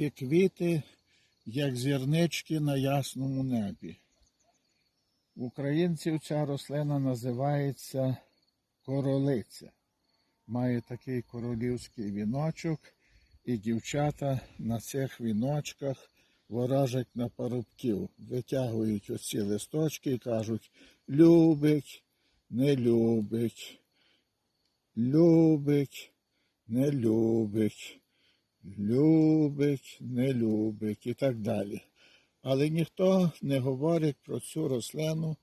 ці квіти, як зірнички на ясному небі. У українців ця рослина називається королиця. Має такий королівський віночок, і дівчата на цих віночках ворожать на парубків, витягують оці листочки і кажуть любить, не любить, любить, не любить, любить, не любить і так далі. Але ніхто не говорить про цю рослину,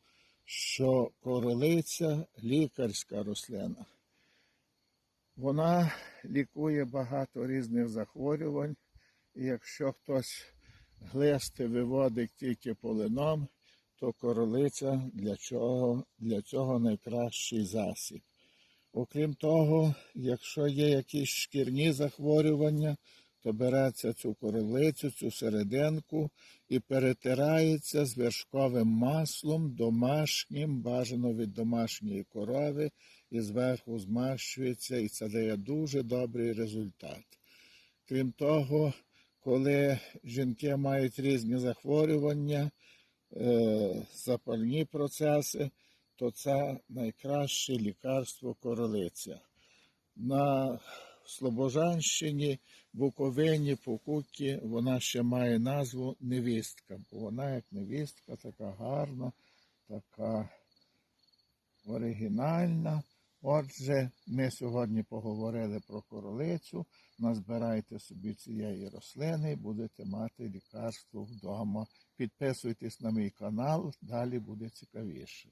що королиця лікарська рослина. Вона лікує багато різних захворювань, і якщо хтось глисти виводить тільки полином, то королиця для чого, для цього найкращий засіб. Окрім того, якщо є якісь шкірні захворювання, то береться цю королицю, цю серединку і перетирається з вершковим маслом домашнім, бажано від домашньої корови, і зверху змащується, і це дає дуже добрий результат. Крім того, коли жінки мають різні захворювання, е, запальні процеси, то це найкраще лікарство королиця. На Слобожанщині, Буковині, Покутті вона ще має назву невістка, бо вона як невістка така гарна, така оригінальна. Отже, ми сьогодні поговорили про королицю. Назбирайте собі цієї рослини будете мати лікарство вдома. Підписуйтесь на мій канал, далі буде цікавіше.